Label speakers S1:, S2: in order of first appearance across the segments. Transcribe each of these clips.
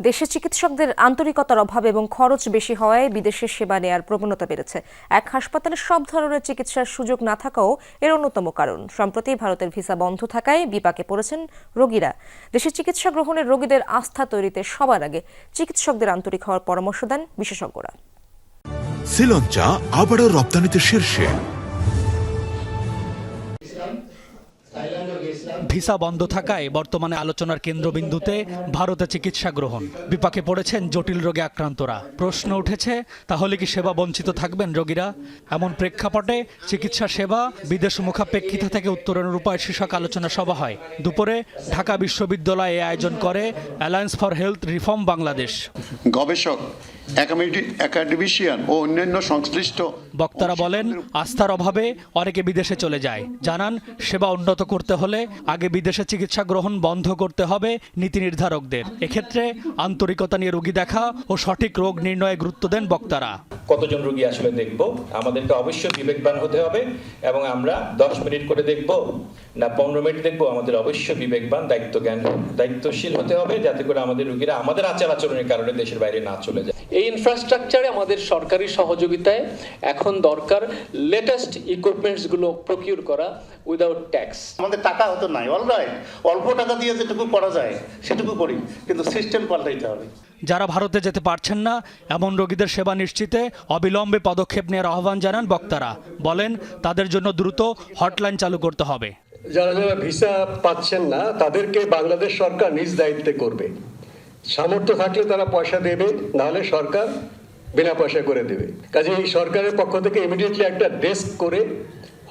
S1: দেশে চিকিৎসকদের আন্তরিকতার অভাব এবং খরচ বেশি হওয়ায় বিদেশে সেবা নেয়ার প্রবণতা বেড়েছে। এক হাসপাতালে সব ধরনের চিকিৎসার সুযোগ না থাকাও এর অন্যতম কারণ। সম্প্রতি ভারতের ভিসা বন্ধ থাকায় বিপাকে পড়েছেন রোগীরা। দেশে চিকিৎসা গ্রহণের রোগীদের আস্থা তৈরিতে সবার আগে চিকিৎসকদের আন্তরিক হওয়ার পরামর্শ দেন বিশেষজ্ঞরা।
S2: শ্রীলঞ্চা আবারও রপ্তানিতে শীর্ষে।
S3: ভিসা বন্ধ থাকায় বর্তমানে আলোচনার কেন্দ্রবিন্দুতে ভারতে চিকিৎসা গ্রহণ। বিপাকে পড়েছেন জটিল রোগে আক্রান্তরা। প্রশ্ন উঠেছে, তাহলে কি সেবা বঞ্চিত থাকবেন রোগীরা? এমন প্রেক্ষাপটে চিকিৎসা সেবা বিদেশ মুখাপেক্ষিতা থেকে উত্তরণের উপায় শীর্ষক আলোচনা সভা হয়। দুপুরে ঢাকা বিশ্ববিদ্যালয়ে আয়োজন করে Alliance for Health Reform Bangladesh
S4: গবেষক একাডেমিশিয়ান ও অন্যান্য সংশ্লিষ্ট
S3: বক্তারা বলেন আস্থার অভাবে অনেকে বিদেশে চলে যায়। জানান সেবা উন্নত করতে হলে আগে বিদেশে চিকিৎসা গ্রহণ বন্ধ করতে হবে নীতি নির্ধারকদের। এক্ষেত্রে আন্তরিকতা নিয়ে রোগী দেখা ও সঠিক রোগ নির্ণয়ে গুরুত্ব দেন বক্তারা।
S5: কতজন রোগী আসলে দেখব? আমাদেরকে অবশ্যই বিবেকবান হতে হবে এবং আমরা দশ মিনিট করে দেখব না পনেরো মিনিট দেখব আমাদের অবশ্যই বিবেকবান দায়িত্ব জ্ঞান দায়িত্বশীল হতে হবে যাতে করে আমাদের রোগীরা আমাদের আচার আচরণের কারণে দেশের বাইরে না চলে যায়।
S6: এই ইনফ্রাস্ট্রাকচারে আমাদের সরকারি সহযোগিতায় এখন দরকার লেটেস্ট ইকুইপমেন্টসগুলো প্রকিউর করা উইদাউট ট্যাক্স
S7: আমাদের টাকা হতো নাই অলরাইট অল্প টাকা দিয়ে যেটুকু করা যায় সেটুকু করি কিন্তু সিস্টেম পাল্টাইতে হবে।
S3: যারা ভারতে যেতে পারছেন না এমন রোগীদের সেবা নিশ্চিতে অবিলম্বে পদক্ষেপ নেওয়ার আহ্বান জানান বক্তারা। বলেন তাদের জন্য দ্রুত হটলাইন চালু করতে হবে।
S8: যারা যারা ভিসা পাচ্ছেন না তাদেরকে বাংলাদেশ সরকার নিজ দায়িত্বে করবে। সামর্থ্য থাকলে তারা পয়সা দেবে, নাহলে সরকার বিনা পয়সা করে দেবে। কাজে এই সরকারের পক্ষ থেকে ইমিডিয়েটলি একটা ডেস্ক করে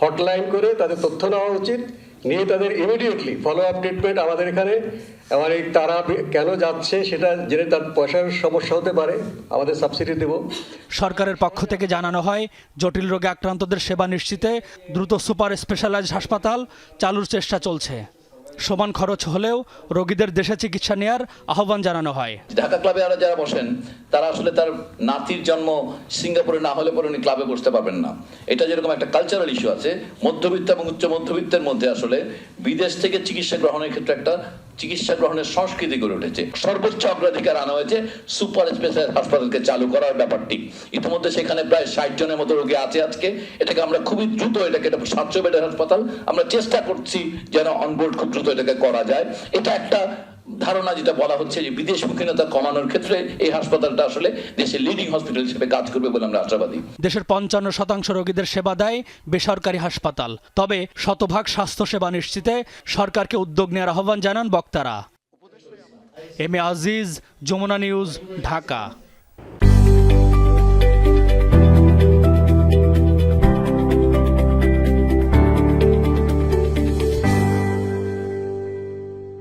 S8: হটলাইন করে তাদের তথ্য নেওয়া উচিত। নিয়ে তাদের ইমিডিয়েটলি ফলো আপ ট্রিটমেন্ট আমাদের এখানে আমার এই তারা কেন যাচ্ছে সেটা জেনে তার পয়সার সমস্যা হতে পারে, আমাদের সাবসিডি দেবো।
S3: সরকারের পক্ষ থেকে জানানো হয়, জটিল রোগে আক্রান্তদের সেবা নিশ্চিতে দ্রুত সুপার স্পেশালাইজড হাসপাতাল চালুর চেষ্টা চলছে। সমান খরচ হলেও রোগীদের দেশে চিকিৎসা নেয়ার আহ্বান জানানো হয়।
S9: ঢাকা ক্লাবে আরও যারা বসেন, তারা আসলে তার নাতির জন্ম সিঙ্গাপুরে না হলে পরে উনি ক্লাবে বসতে পারবেন না। এটা যেরকম একটা কালচারাল ইস্যু আছে, মধ্যবিত্ত এবং উচ্চ মধ্যবিত্তের মধ্যে আসলে বিদেশ থেকে চিকিৎসা গ্রহণের ক্ষেত্রে একটা চিকিৎসা গ্রহণের সংস্কৃতি গড়ে উঠেছে। সর্বোচ্চ অগ্রাধিকার আনা হয়েছে সুপার স্পেশাল হাসপাতালকে চালু করার ব্যাপারটি। ইতিমধ্যে সেখানে প্রায় ষাট জনের মতো রোগী আছে আজকে। এটাকে আমরা খুবই দ্রুত এটাকে এটা সাতশো বেডের হাসপাতাল। আমরা চেষ্টা করছি যেন অনবোর্ড খুব দ্রুত এটাকে করা যায়। এটা একটা ধারণা যেটা বলা হচ্ছে যে বিদেশ মুখীনতা কমানোর ক্ষেত্রে এই হাসপাতালটা আসলে দেশের লিডিং হসপিটাল হিসেবে কাজ করবে বলে আমরা আশাবাদী।
S3: দেশের পঞ্চান্ন শতাংশ রোগীদের সেবা দেয় বেসরকারি হাসপাতাল। তবে শতভাগ স্বাস্থ্যসেবা নিশ্চিতে সরকারকে উদ্যোগ নেওয়ার আহ্বান জানান বক্তারা। M A Aziz, Jamuna News, Dhaka.